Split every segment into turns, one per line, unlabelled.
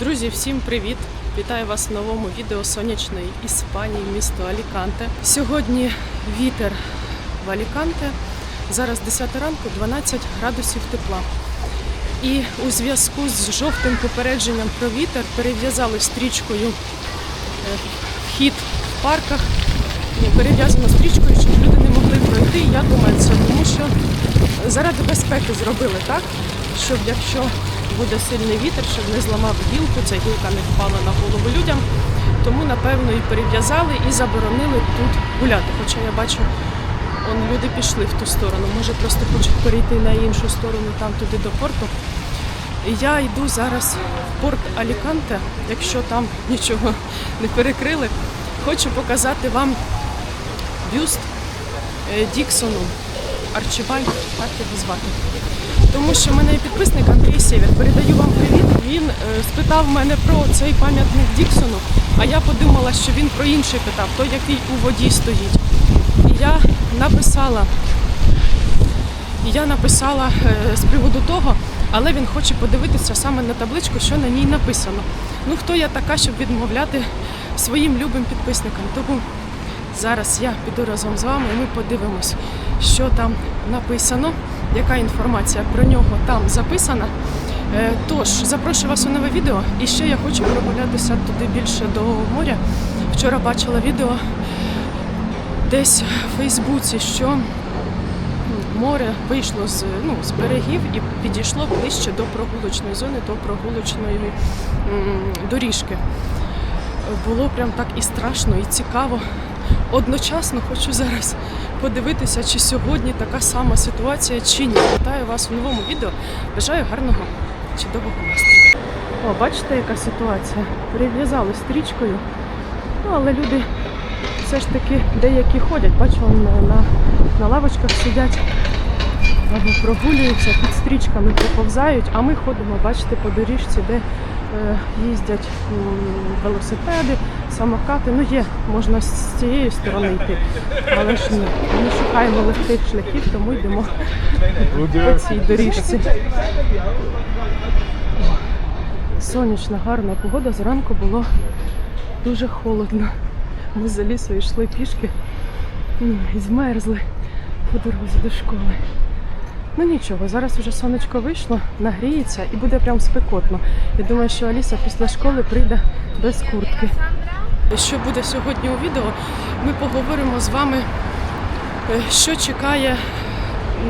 Друзі, всім привіт! Вітаю вас в новому відео сонячної Іспанії, місто Аліканте. Сьогодні вітер в Аліканте. Зараз 10 ранку, 12 градусів тепла. І у зв'язку з жовтим попередженням про вітер перев'язали стрічкою е, вхід в парках. Перев'язано стрічкою, щоб люди не могли пройти. Я думаю, це тому що заради безпеки зробили так, щоб якщо буде сильний вітер, щоб не зламав гілку, ця гілка не впала на голову людям. Тому, напевно, і перев'язали і заборонили тут гуляти. Хоча я бачу, он люди пішли в ту сторону. Може, просто хочуть перейти на іншу сторону, там туди до порту. Я йду зараз в порт Аліканте, якщо там нічого не перекрили. Хочу показати вам бюст е, Діксону. Арчибальд, так його звати. Тому що в мене є підписник Андрій Сєвєр. Передаю вам привіт. Він е, спитав мене про цей пам'ятник Діксону, а я подумала, що він про інший питав, той, який у воді стоїть. І я написала, я написала е, з приводу того, але він хоче подивитися саме на табличку, що на ній написано. Ну хто я така, щоб відмовляти своїм любим підписникам? Тому зараз я піду разом з вами і ми подивимось, що там написано, яка інформація про нього там записана. Е, Тож, запрошую вас у нове відео. І ще я хочу прогулятися туди більше до моря. Вчора бачила відео десь в Фейсбуці, що море вийшло з, ну, з берегів і підійшло ближче до прогулочної зони, до прогулочної доріжки. Було прям так і страшно, і цікаво. Одночасно хочу зараз подивитися, чи сьогодні така сама ситуація, чи ні. Вітаю вас у новому відео. Бажаю гарного чудового настрою. О, бачите, яка ситуація? Прив'язали стрічкою, ну, але люди все ж таки деякі ходять. Бачу, вон на, на, на лавочках сидять, або прогулюються, під стрічками проповзають, а ми ходимо, бачите, по доріжці, де е, їздять велосипеди, самокати. Ну є, можна з цієї сторони йти, але ж ні. Ми шукаємо легких шляхів, тому йдемо по цій доріжці. Сонячна, гарна погода. Зранку було дуже холодно. Ми за лісою йшли пішки і змерзли по дорозі до школи. Ну нічого, зараз вже сонечко вийшло, нагріється і буде прям спекотно. Я думаю, що Аліса після школи прийде без куртки. Що буде сьогодні у відео? Ми поговоримо з вами, е, що чекає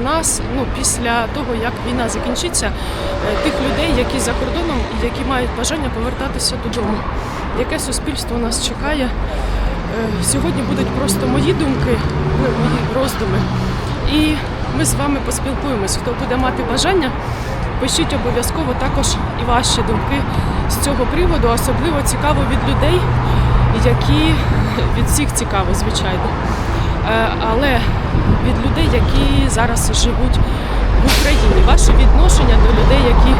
нас ну, після того, як війна закінчиться, е, тих людей, які за кордоном і які мають бажання повертатися додому. Яке суспільство нас чекає? Е, Сьогодні будуть просто мої думки, ну, мої роздуми. І ми з вами поспілкуємось. Хто буде мати бажання, пишіть обов'язково також і ваші думки з цього приводу. Особливо цікаво від людей, які від всіх цікаво, звичайно. Е, Але від людей, які зараз живуть в Україні. Ваше відношення до людей, які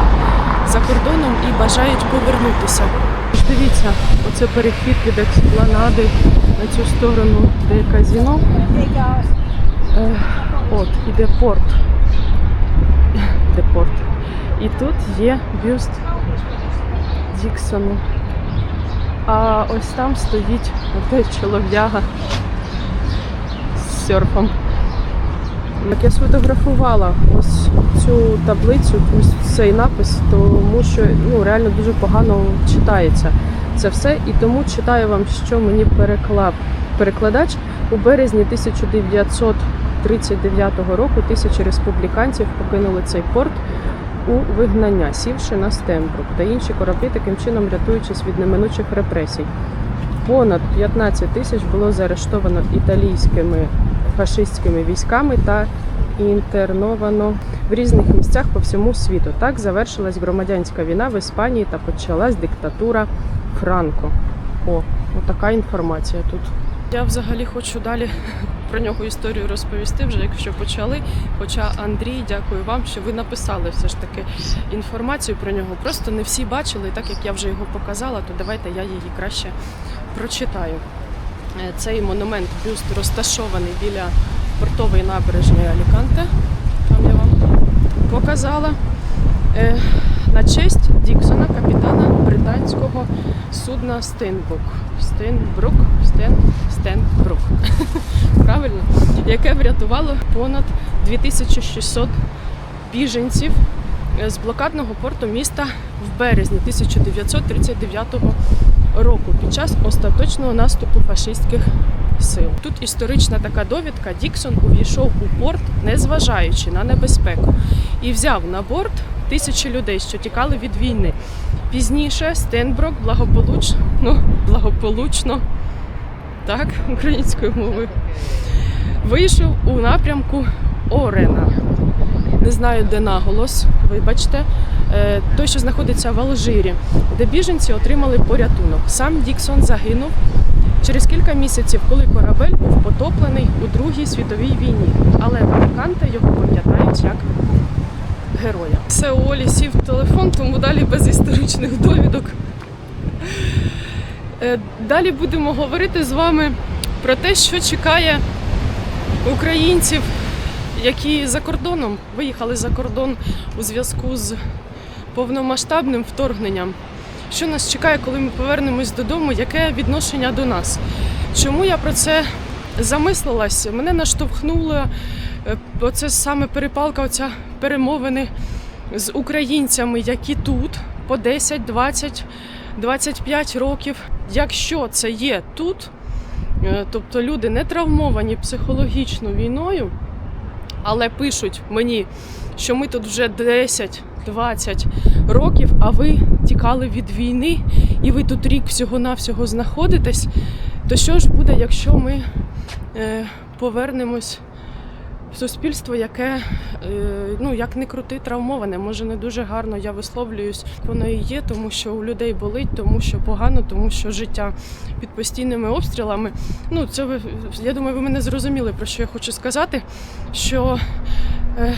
за кордоном і бажають повернутися. Дивіться, оце перехід від експланади на цю сторону, де казіно. От, іде порт. Де порт. І тут є бюст Діксону. А ось там стоїть той чолов'яга з серфом. Як я сфотографувала ось цю таблицю, ось цей напис, тому що ну, реально дуже погано читається це все. І тому читаю вам, що мені переклав перекладач у березні 1939 року. Тисячі республіканців покинули цей порт у вигнання, сівши на Стембрук та інші кораблі, таким чином рятуючись від неминучих репресій. Понад 15 тисяч було заарештовано італійськими фашистськими військами та інтерновано в різних місцях по всьому світу. Так завершилась громадянська війна в Іспанії та почалась диктатура Франко. О, отака інформація тут. Я взагалі хочу далі про нього історію розповісти, вже якщо почали. Хоча Андрій, дякую вам, що ви написали все ж таки інформацію про нього. Просто не всі бачили, так як я вже його показала, то давайте я її краще прочитаю. Е, Цей монумент бюст розташований біля портової набережної Аліканте. Там я вам показала. На честь Діксона, капітана британського судна Стенбрук. Стенбрук, Стен, Стенбрук. Правильно, яке врятувало понад 2600 біженців з блокадного порту міста в березні 1939 року під час остаточного наступу фашистських сил. Тут історична така довідка. Діксон увійшов у порт, незважаючи на небезпеку, і взяв на борт тисячі людей, що тікали від війни. Пізніше Стенброк благополучно, ну, благополучно, так, українською мовою, вийшов у напрямку Орена. Не знаю, де наголос, вибачте, Е, той, що знаходиться в Алжирі, де біженці отримали порятунок. Сам Діксон загинув через кілька місяців, коли корабель був потоплений у Другій світовій війні. Але Аліканте його пам'ятають як героя. Все у Олі сів телефон, тому далі без історичних довідок. Е, Далі будемо говорити з вами про те, що чекає українців, які за кордоном виїхали за кордон у зв'язку з повномасштабним вторгненням. Що нас чекає, коли ми повернемось додому? Яке відношення до нас? Чому я про це замислилась? Мене наштовхнула е, оце саме перепалка, оця перемовини з українцями, які тут по 10, 20, 25 років. Якщо це є тут, е, тобто люди не травмовані психологічно війною, але пишуть мені, що ми тут вже 10 20 років, а ви тікали від війни, і ви тут рік всього-навсього знаходитесь, то що ж буде, якщо ми повернемось в суспільство, яке, е, ну як не крути, травмоване, може не дуже гарно я висловлююсь, воно і є, тому що у людей болить, тому що погано, тому що життя під постійними обстрілами. Ну, це ви я думаю, ви мене зрозуміли, про що я хочу сказати. Що е,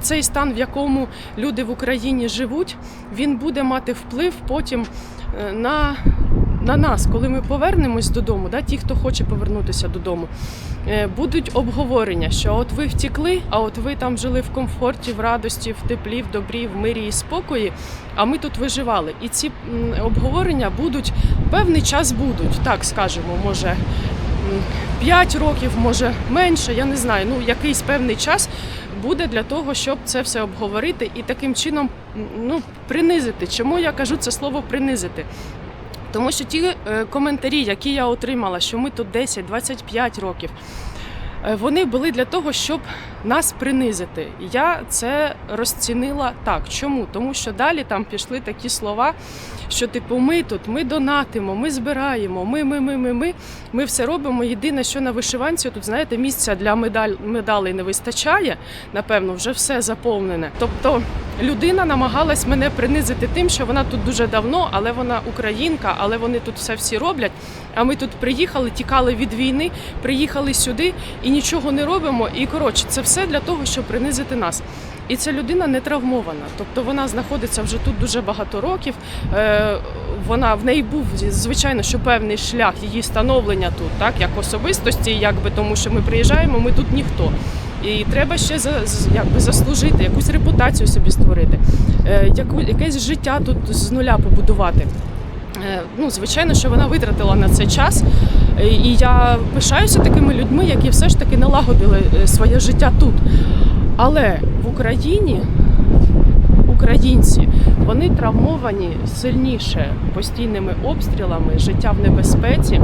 цей стан, в якому люди в Україні живуть, він буде мати вплив потім е, на, на нас, коли ми повернемось додому, да, ті, хто хоче повернутися додому. Е, Будуть обговорення, що от ви втікли, а от ви там жили в комфорті, в радості, в теплі, в добрі, в мирі і спокої. А ми тут виживали. І ці обговорення будуть певний час будуть, так скажемо, може. м, 5 років, може менше, я не знаю. Ну якийсь певний час буде для того, щоб це все обговорити і таким чином ну, принизити. Чому я кажу це слово принизити? Тому що ті е, коментарі, які я отримала, що ми тут 10-25 років, вони були для того, щоб нас принизити. Я це розцінила так. Чому? Тому що далі там пішли такі слова, що типу ми тут, ми донатимо, ми збираємо, ми, ми, ми, ми, ми. Ми все робимо. Єдине, що на вишиванці тут, знаєте, місця для медаль медалей не вистачає. Напевно, вже все заповнене. Тобто людина намагалась мене принизити тим, що вона тут дуже давно, але вона українка, але вони тут все всі роблять. А ми тут приїхали, тікали від війни, приїхали сюди і нічого не робимо. І коротше, це все для того, щоб принизити нас. І ця людина не травмована, тобто вона знаходиться вже тут дуже багато років. Е, вона в неї був звичайно, що певний шлях її становлення тут, так як особистості, якби тому, що ми приїжджаємо, ми тут ніхто. І треба ще за якби заслужити, якусь репутацію собі створити, е, яку якесь життя тут з нуля побудувати. Е, Ну, звичайно, що вона витратила на це час, Е, і я пишаюся такими людьми, які все ж таки налагодили е, своє життя тут. Але в Україні українці вони травмовані сильніше постійними обстрілами, життя в небезпеці,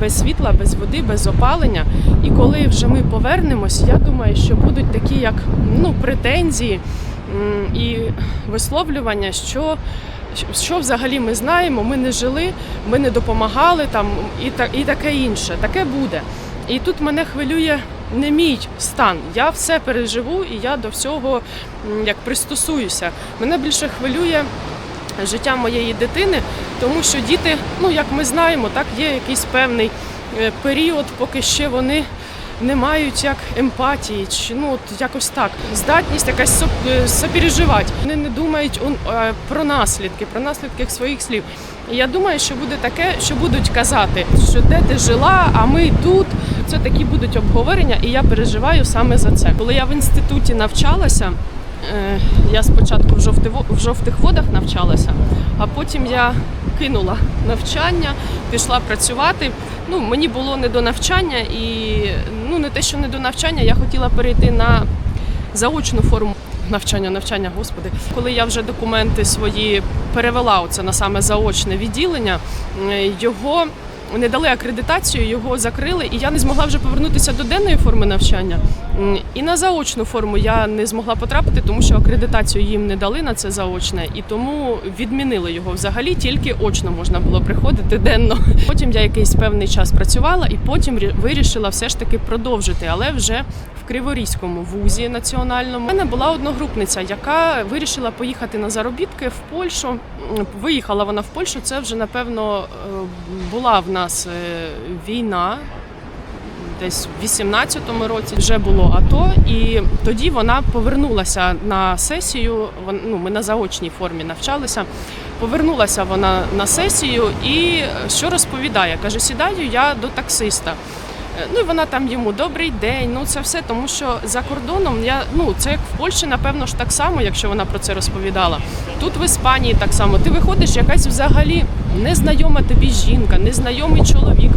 без світла, без води, без опалення. І коли вже ми повернемось, я думаю, що будуть такі як ну, претензії і висловлювання, що. Що взагалі ми знаємо? Ми не жили, ми не допомагали там і та і таке інше. Таке буде. І тут мене хвилює не мій стан. Я все переживу і я до всього як пристосуюся. Мене більше хвилює життя моєї дитини, тому що діти, ну як ми знаємо, так є якийсь певний е, період, поки ще вони. Не мають як емпатії, чи ну от якось так. Здатність якась е, сопереживати. Вони не думають е, про наслідки, про наслідки своїх слів. Я думаю, що буде таке, що будуть казати, що де ти жила, а ми тут. Це такі будуть обговорення, і я переживаю саме за це. Коли я в інституті навчалася, Е, Я спочатку в жовтих водах навчалася, а потім я кинула навчання, пішла працювати. Ну, мені було не до навчання, і ну не те, що не до навчання, я хотіла перейти на заочну форму навчання, навчання, господи. Коли я вже документи свої перевела оце на саме заочне відділення, е, його не дали акредитацію, його закрили, і я не змогла вже повернутися до денної форми навчання. І на заочну форму я не змогла потрапити, тому що акредитацію їм не дали на це заочне, і тому відмінили його взагалі. Тільки очно можна було приходити денно. Потім я якийсь певний час працювала, і потім рі- вирішила все ж таки продовжити, але вже в Криворізькому вузі національному. У мене була одногрупниця, яка вирішила поїхати на заробітки в Польщу. Виїхала вона в Польщу. Це вже напевно е, була в нас е, війна. Десь в 18-му році вже було АТО, і тоді вона повернулася на сесію. Ну, ми на заочній формі навчалися. Повернулася вона на сесію і що розповідає? Каже: сідаю я до таксиста. Е, Ну і вона там йому добрий день. Ну це все, тому що за кордоном я ну це як в Польщі, напевно ж так само, якщо вона про це розповідала. Тут в Іспанії так само. Ти виходиш, якась взагалі незнайома тобі жінка, незнайомий чоловік.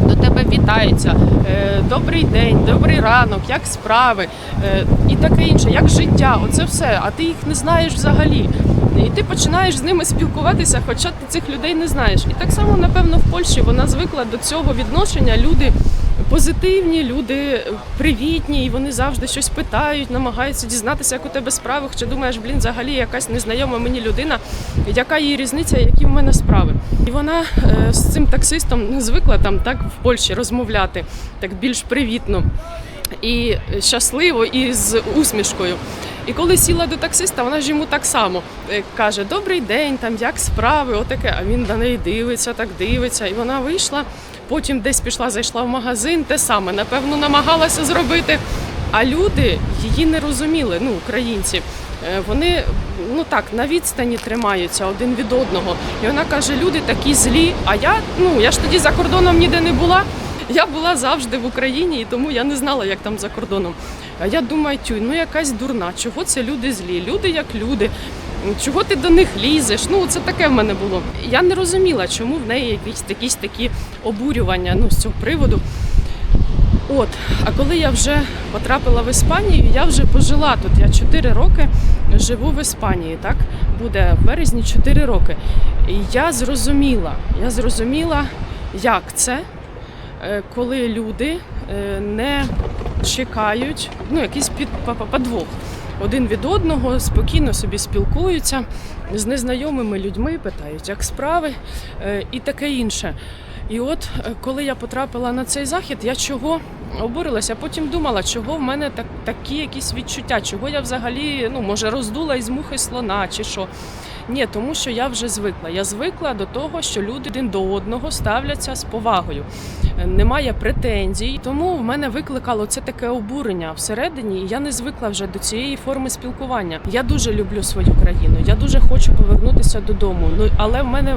До тебе вітається. Е, Добрий день, добрий ранок, як справи е, і таке інше, як життя. Оце все. А ти їх не знаєш взагалі. І ти починаєш з ними спілкуватися, хоча ти цих людей не знаєш. І так само, напевно, в Польщі вона звикла до цього відношення. Люди позитивні, люди привітні, і вони завжди щось питають, намагаються дізнатися, як у тебе справи. Хоча думаєш, блін, взагалі якась незнайома мені людина, яка її різниця, які в мене справи. І вона е, з цим таксистом не звикла там так в Польщі розмовляти, так більш привітно і щасливо, і з усмішкою. І коли сіла до таксиста, вона ж йому так само е, каже: Добрий день, там як справи, отаке. А він на неї дивиться, так дивиться. І вона вийшла, потім десь пішла, зайшла в магазин, те саме, напевно, намагалася зробити. А люди її не розуміли, ну, українці. Е, Вони ну так на відстані тримаються один від одного. І вона каже: люди такі злі. А я ну я ж тоді за кордоном ніде не була. Я була завжди в Україні, і тому я не знала, як там за кордоном. А я думаю, тюй, ну якась дурна, чого це люди злі? Люди як люди. Чого ти до них лізеш? Ну, це таке в мене було. Я не розуміла, чому в неї якісь якісь такі обурювання ну, з цього приводу. От, а коли я вже потрапила в Іспанію, я вже пожила тут. Я 4 роки живу в Іспанії. Так буде в березні 4 роки. І я зрозуміла, я зрозуміла, як це, е, коли люди е, не чекають, ну якийсь під па- па- подвох. Один від одного спокійно собі спілкуються з незнайомими людьми, питають, як справи е, і таке інше. І от е, коли я потрапила на цей захід, я чого обурилася, потім думала, чого в мене так, такі якісь відчуття, чого я взагалі ну, може роздула із мухи слона чи що. Ні, тому що я вже звикла. Я звикла до того, що люди один до одного ставляться з повагою. Е, Немає претензій. Тому в мене викликало це таке обурення всередині. Я не звикла вже до цієї форми спілкування. Я дуже люблю свою країну. Я дуже хочу повернутися додому. Ну але в мене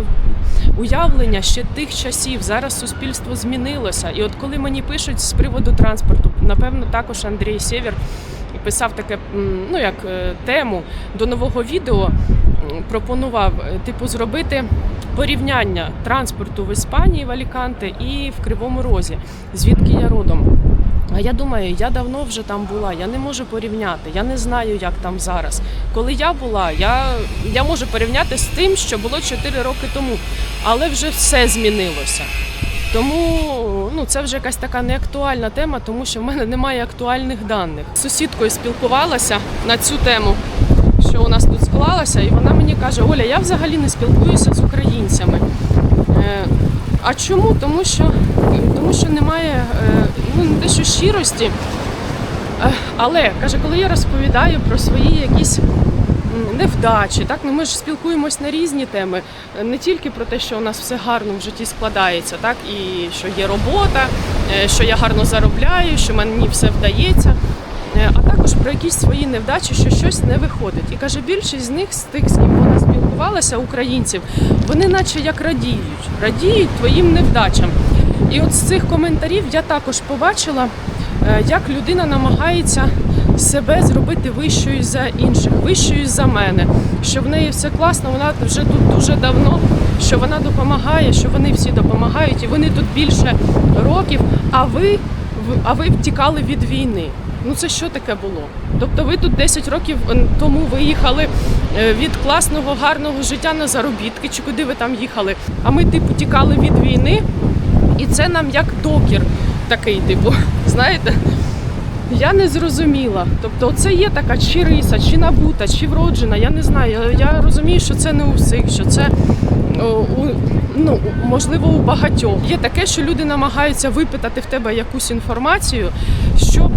уявлення ще тих часів. Зараз суспільство змінилося. І от коли мені пишуть з приводу транспорту, напевно, також Андрій Сєвєр писав таке, ну як е, тему до нового відео. Пропонував е, типу зробити порівняння транспорту в Іспанії в Аліканте і в Кривому Розі, звідки я родом. А я думаю, я давно вже там була, я не можу порівняти, я не знаю, як там зараз. Коли я була, я, я можу порівняти з тим, що було 4 роки тому, але вже все змінилося. Тому ну, це вже якась така неактуальна тема, тому що в мене немає актуальних даних. З сусідкою спілкувалася на цю тему, що у нас тут склалося, і вона мені каже: Оля, я взагалі не спілкуюся з українцями. Е, а чому? Тому що, тому що немає е, ну, не те, що щирості. Е, Але каже, коли я розповідаю про свої якісь невдачі, так ну ми ж спілкуємось на різні теми, не тільки про те, що у нас все гарно в житті складається, так і що є робота, що я гарно заробляю, що мені все вдається. Е, А також про якісь свої невдачі, що щось не виходить. І каже, більшість з них з тих, з ким вона спілкувалася, українців, вони наче як радіють, радіють твоїм невдачам. І от з цих коментарів я також побачила, е, як людина намагається себе зробити вищою за інших, вищою за мене, що в неї все класно, вона вже тут дуже давно, що вона допомагає, що вони всі допомагають, і вони тут більше років. А ви, а ви втікали від війни. Ну це що таке було? Тобто ви тут 10 років тому виїхали е, від класного, гарного життя на заробітки, чи куди ви там їхали? А ми, типу, тікали від війни, і це нам як докір такий, типу, знаєте? Я не зрозуміла. Тобто, це є така чи риса, чи набута, чи вроджена. Я не знаю. Я розумію, що це не у всіх, що це у, ну, можливо у багатьох. Є таке, що люди намагаються випитати в тебе якусь інформацію, щоб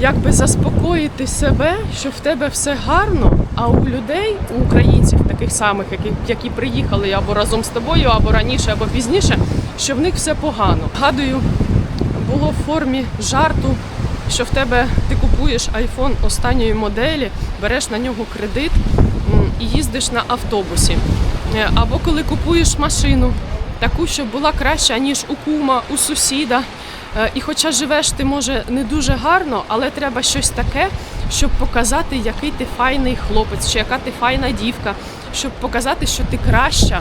якби заспокоїти себе, що в тебе все гарно, а у людей, у українців, таких самих, які, які приїхали або разом з тобою, або раніше, або пізніше, що в них все погано. Гадую, було в формі жарту, що в тебе ти купуєш айфон останньої моделі, береш на нього кредит і їздиш на автобусі. Е, Або коли купуєш машину, таку, щоб була краща, ніж у кума, у сусіда. Е, І хоча живеш ти може не дуже гарно, але треба щось таке, щоб показати, який ти файний хлопець, чи яка ти файна дівка, щоб показати, що ти краща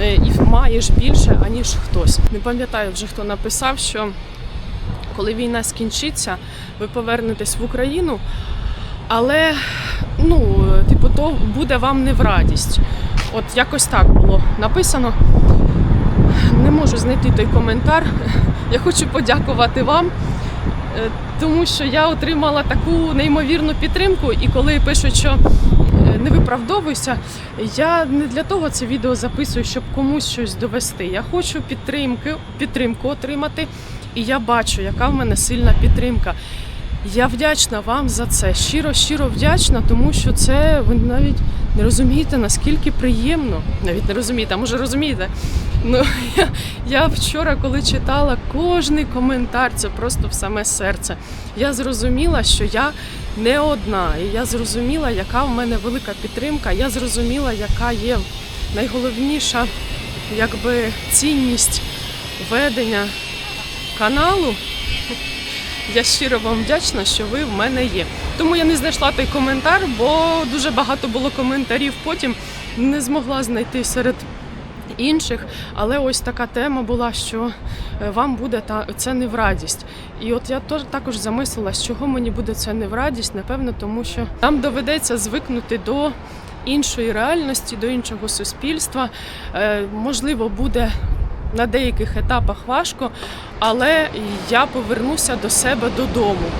е, і маєш більше, аніж хтось. Не пам'ятаю вже хто написав, що коли війна скінчиться, ви повернетесь в Україну, але ну, типу, то буде вам не в радість. От якось так було написано. Не можу знайти той коментар. Я хочу подякувати вам, е, тому що я отримала таку неймовірну підтримку, і коли пишуть, що е, не виправдовуйся, я не для того це відео записую, щоб комусь щось довести. Я хочу підтримки, підтримку отримати, і я бачу, яка в мене сильна підтримка. Я вдячна вам за це. Щиро, щиро вдячна, тому що це ви навіть не розумієте, наскільки приємно. Навіть не розумієте, а може розумієте. Ну я, я вчора, коли читала кожний коментар, це просто в саме серце. Я зрозуміла, що я не одна, і я зрозуміла, яка в мене велика підтримка. Я зрозуміла, яка є найголовніша якби цінність ведення каналу. Я щиро вам вдячна, що ви в мене є. Тому я не знайшла той коментар, бо дуже багато було коментарів. Потім не змогла знайти серед інших. Але ось така тема була, що е, вам буде та це не в радість. І от я теж також замислилась, чого мені буде це не в радість. Напевно, тому що нам доведеться звикнути до. Іншої реальності, до іншого суспільства, Е, можливо, буде на деяких етапах важко, але я повернуся до себе додому.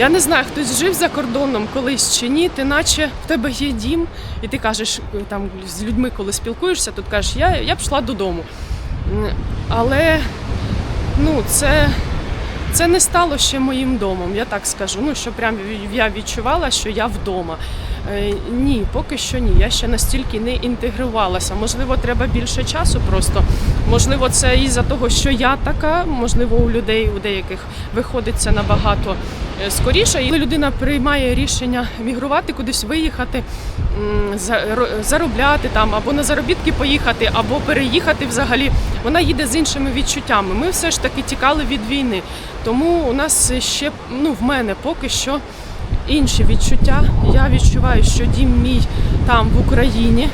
Я не знаю, хтось жив за кордоном колись чи ні, ти наче в тебе є дім, і ти кажеш там з людьми, коли спілкуєшся, тут кажеш, я, я пішла додому. Але ну, це, це не стало ще моїм домом, я так скажу. Ну, що прям я відчувала, що я вдома. Е, Ні, поки що ні. Я ще настільки не інтегрувалася. Можливо, треба більше часу просто. Можливо, це із-за того, що я така, можливо, у людей, у деяких виходить це набагато е, скоріше. І коли людина приймає рішення мігрувати, кудись виїхати, заробляти там, або на заробітки поїхати, або переїхати взагалі, вона їде з іншими відчуттями. Ми все ж таки тікали від війни. Тому у нас ще ну, в мене поки що інші відчуття. Я відчуваю, що дім мій там в Україні.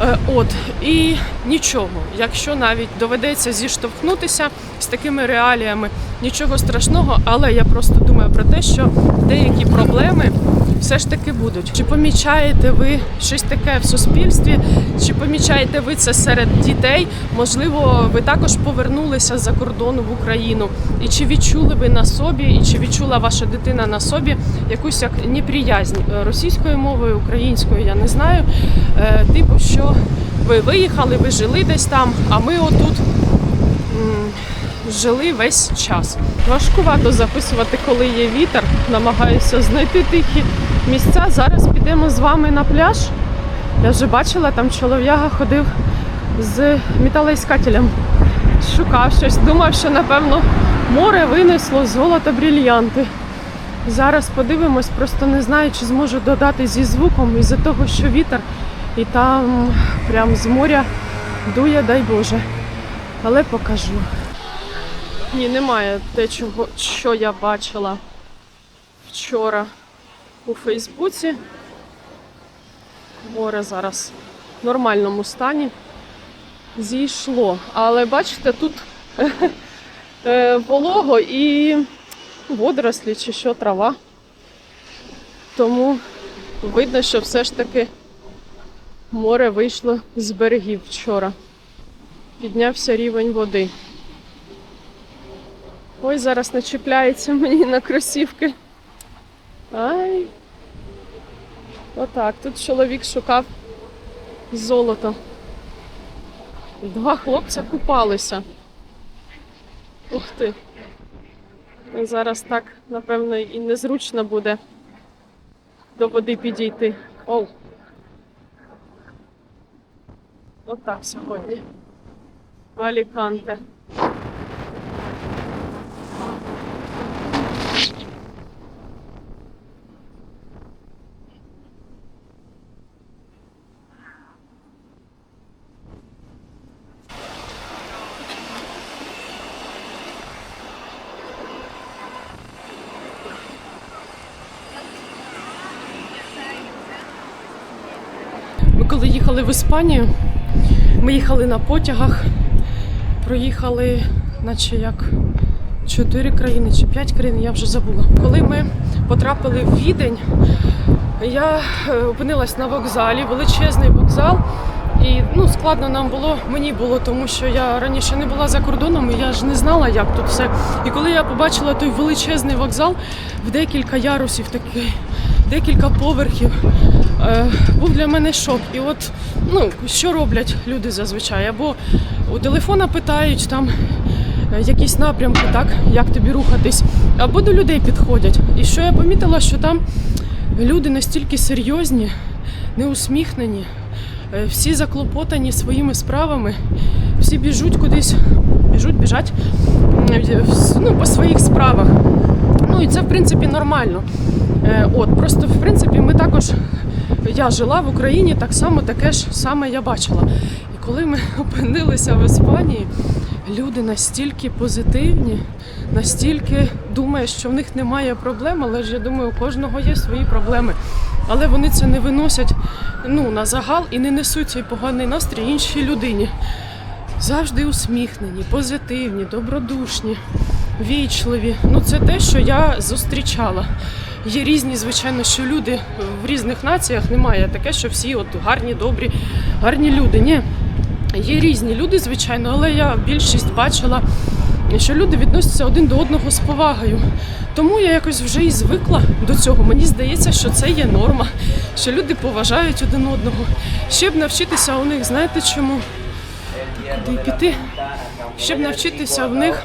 Е, От і нічого, якщо навіть доведеться зіштовхнутися з такими реаліями, нічого страшного, але я просто думаю про те, що деякі проблеми все ж таки будуть. Чи помічаєте ви щось таке в суспільстві? Чи помічаєте ви це серед дітей? Можливо, ви також повернулися за кордону в Україну, і чи відчули ви на собі, і чи відчула ваша дитина на собі якусь як неприязнь е, російською мовою, українською, я не знаю. Е, Типу, що ви виїхали, ви жили десь там, а ми отут жили весь час. Важкувато записувати, коли є вітер. Намагаюся знайти тихі місця. Зараз підемо з вами на пляж. Я вже бачила, там чолов'яга ходив з металоіскателем. Шукав щось, думав, що напевно море винесло золото брільянти. Зараз подивимось, просто не знаю, чи зможу додати зі звуком із-за того, що вітер, і там прям з моря дує, дай Боже. Але покажу. Ні, немає те, чого, що я бачила вчора у Фейсбуці. Море зараз в нормальному стані. Зійшло. Але бачите, тут е, волого і водорослі чи що трава. Тому видно, що все ж таки море вийшло з берегів вчора. Піднявся рівень води. Ой, зараз начіпляється мені на кросівки. Ай. Отак. Тут чоловік шукав золото. Два хлопця купалися. Ух ти. Зараз так, напевно, і незручно буде до води підійти. Оу. Отак сьогодні. В Аліканте. Ми коли їхали в Іспанію, ми їхали на потягах, проїхали, наче як чотири країни чи п'ять країн, я вже забула. Коли ми потрапили в Відень, я е, опинилась на вокзалі, величезний вокзал. І ну, складно нам було, мені було, тому що я раніше не була за кордоном, і я ж не знала, як тут все. І коли я побачила той величезний вокзал в декілька ярусів, такий, декілька поверхів, був для мене шок. І от ну, що роблять люди зазвичай? Або у телефона питають там е, якісь напрямки, так, як тобі рухатись, або до людей підходять. І що я помітила, що там люди настільки серйозні, неусміхнені, е, всі заклопотані своїми справами, всі біжуть кудись, біжуть, біжать е, ну, по своїх справах. Ну і це в принципі нормально. Е, От, просто в принципі ми також, я жила в Україні, так само таке ж саме я бачила. І коли ми опинилися в Іспанії, люди настільки позитивні, настільки думають, що в них немає проблем, але ж я думаю, у кожного є свої проблеми. Але вони це не виносять ну, на загал і не несуть цей поганий настрій іншій людині. Завжди усміхнені, позитивні, добродушні, вічливі. Ну це те, що я зустрічала. Є різні, звичайно, що люди в різних націях немає таке, що всі от гарні, добрі, гарні люди. Ні. Є різні люди, звичайно, але я більшість бачила, що люди відносяться один до одного з повагою. Тому я якось вже і звикла до цього. Мені здається, що це є норма, що люди поважають один одного. Ще б навчитися у них, знаєте чому? Куди піти? Щоб навчитися в них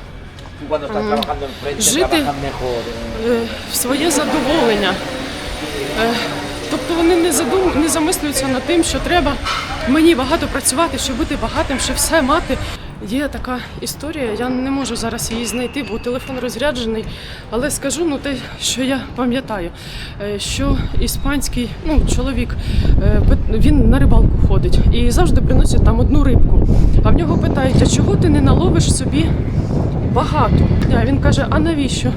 Жити
mejor. eh.
е, в своє задоволення. Е, Тобто вони не задум... не замислюються над тим, що треба мені багато працювати, щоб бути багатим, щоб все мати. Є така історія, я не можу зараз її знайти, бо телефон розряджений. Але скажу ну те, що я пам'ятаю, е, що іспанський ну, чоловік е, він на рибалку ходить і завжди приносить там одну рибку. А в нього питають, а чого ти не наловиш собі багато. Він каже: а навіщо?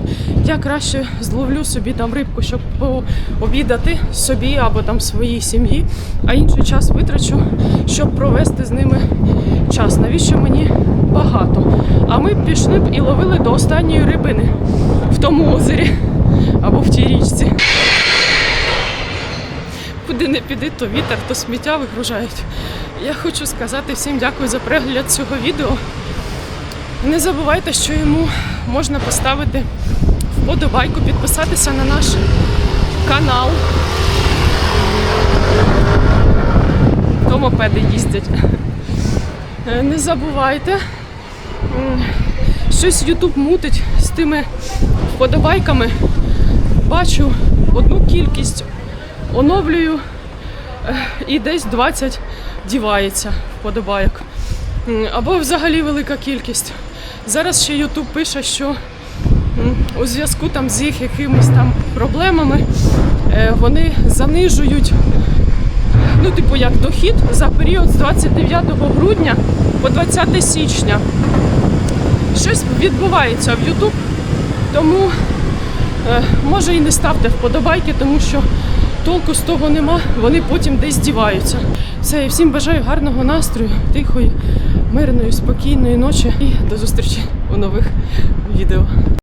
Я краще зловлю собі там рибку, щоб пообідати собі або там своїй сім'ї, а інший час витрачу, щоб провести з ними час. Навіщо мені багато? А ми пішли б і ловили до останньої рибини в тому озері або в тій річці. Куди не піди, то вітер, то сміття вигружають. Я хочу сказати всім дякую за перегляд цього відео. Не забувайте, що йому можна поставити вподобайку, підписатися на наш канал. То мопеди їздять. Е, Не забувайте. Щось YouTube мутить з тими вподобайками. Бачу одну кількість, оновлюю е, і десь 20 дівається вподобайок. Або взагалі велика кількість. Зараз ще YouTube пише, що у зв'язку там з їх якимись там проблемами е, вони занижують ну, типу, як дохід за період з 29 грудня по 20 січня. Щось відбувається в YouTube, тому Е, може і не ставте вподобайки, тому що толку з того нема, вони потім десь діваються. Все, і всім бажаю гарного настрою, тихої, мирної, спокійної ночі і до зустрічі у нових відео.